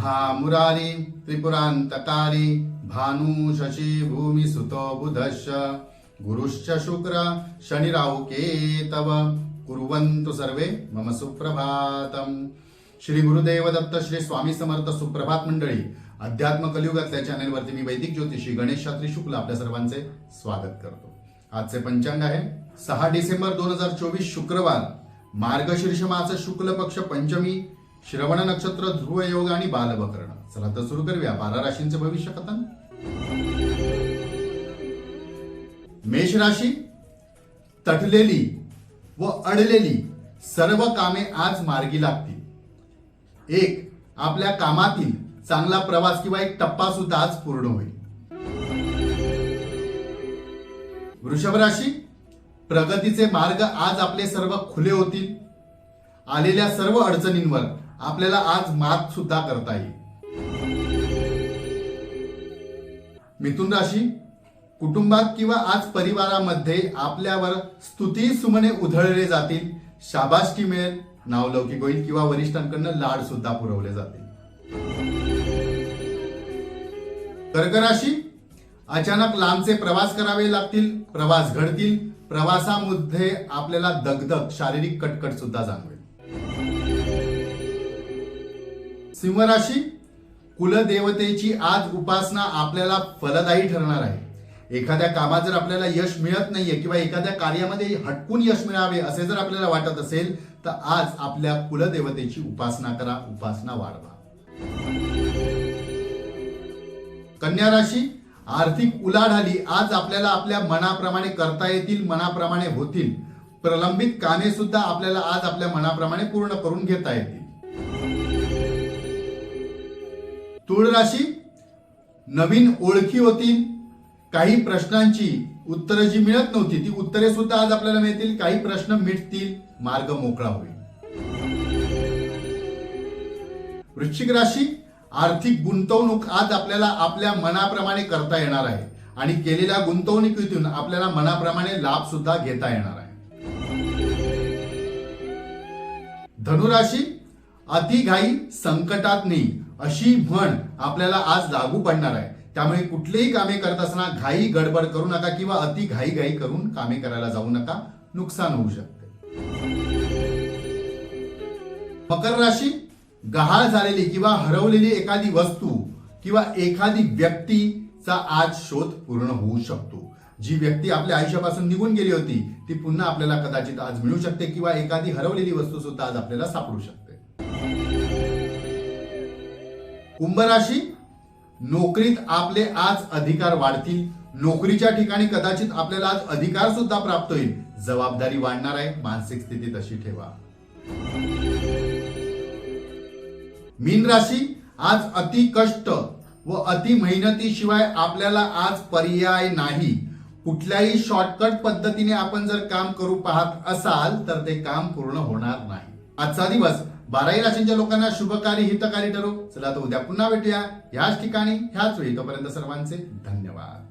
भामुरारी त्रिपुरान्तकारी भानु शशी भूमि सुतो बुधश्च। गुरुश्च शुक्र शनिराहु केतव। कुर्वन्तु सर्वे मम सुप्रभातम। श्री गुरुदेव दत्त श्री स्वामी समर्थ सुप्रभात मंडळी अध्यात्म कलियुगातल्या चॅनेलवरती मी वैदिक ज्योतिषी गणेश शास्त्री शुक्ल आपल्या सर्वांचे स्वागत करतो. आजचे पंचांग आहे सहा डिसेंबर दोन हजार चोवीस शुक्रवार मार्गशीर्ष मास शुक्ल पक्ष पंचमी श्रवण नक्षत्र ध्रुव योग आणि बालवकर्ण. चला तर सुरू करूया. बारा राशींचे भविष्य कथन. मेष राशी तटलेली व अडलेली सर्व कामे आज मार्गी लागतील. एक आपल्या कामातील चांगला प्रवास किंवा एक टप्पा सुद्धा आज पूर्ण होईल. वृषभ राशी प्रगतीचे मार्ग आज आपले सर्व खुले होतील. आलेल्या सर्व अडचणींवर आपल्याला आज मात सुद्धा करता येईल. मिथुन राशी कुटुंबात किंवा आज परिवारामध्ये आपल्यावर स्तुती सुमने उधळले जातील. शाबासकी मिळेल नावलौकिक होईल किंवा वरिष्ठांकडनं लाड सुद्धा पुरवले जातील. कर्क राशी अचानक लांबचे प्रवास करावे लागतील प्रवास घडतील. प्रवासामध्ये आपल्याला दगदग शारीरिक कटकट सुद्धा जाणवेल. सिंहराशी कुलदेवतेची आज उपासना आपल्याला फलदायी ठरणार आहे. एखाद्या कामात जर आपल्याला यश मिळत नाहीये किंवा एखाद्या कार्यामध्ये हटकून यश मिळावे असे जर आपल्याला वाटत असेल तर आज आपल्या कुलदेवतेची उपासना करा उपासना वाढवा. कन्या राशी आर्थिक उलाढाली आज आपल्याला आपल्या मनाप्रमाणे करता येतील मनाप्रमाणे होतील. प्रलंबित कामे सुद्धा आपल्याला आज आपल्या मनाप्रमाणे पूर्ण करून घेता येतील. तुळ राशी नवीन ओळखी होतील. काही प्रश्नांची उत्तरं जी मिळत नव्हती ती उत्तरे सुद्धा आज आपल्याला मिळतील. काही प्रश्न मिटतील. मार्ग मोकळा होईल. वृश्चिक राशी आर्थिक गुंतवणूक आज आपल्याला आपल्या मनाप्रमाणे करता येणार आहे. आणि केलेल्या गुंतवणुकीतून आपल्याला मनाप्रमाणे लाभ सुद्धा घेता येणार आहे. धनुराशी अतिघाई संकटात नाही अशी म्हण आपल्याला आज लागू पडणार आहे. त्यामुळे कुठलेही कामे करत असताना घाई गडबड करू नका किंवा अति घाई घाई करून कामे करायला जाऊ नका. नुकसान होऊ शकते. मकर राशी गहाळ झालेली किंवा हरवलेली एखादी वस्तू किंवा एखादी व्यक्तीचा आज शोध पूर्ण होऊ शकतो. जी व्यक्ती आपल्या आयुष्यापासून निघून गेली होती ती पुन्हा आपल्याला कदाचित आज मिळू शकते किंवा एखादी हरवलेली वस्तू सुद्धा आज आपल्याला सापडू शकते. कुंभ राशी नोकरीत आपले आज अधिकार वाढतील. नोकरीच्या ठिकाणी कदाचित आपल्याला आज अधिकार सुद्धा प्राप्त होईल. जबाबदारी वाढणार आहे. मानसिक स्थिती तशी ठेवा. मीन राशी आज अति कष्ट व अति मेहनतीशिवाय आपल्याला आज पर्याय नाही. कुठल्याही शॉर्टकट पद्धतीने आपण जर काम करू पाहत असाल तर ते काम पूर्ण होणार नाही. आजचा दिवस बाराही राशींच्या लोकांना शुभकारी हितकारी ठरो चला तर उद्या पुन्हा भेटूया. ह्याच ठिकाणी ह्याच वेळी तोपर्यंत सर्वांचे धन्यवाद.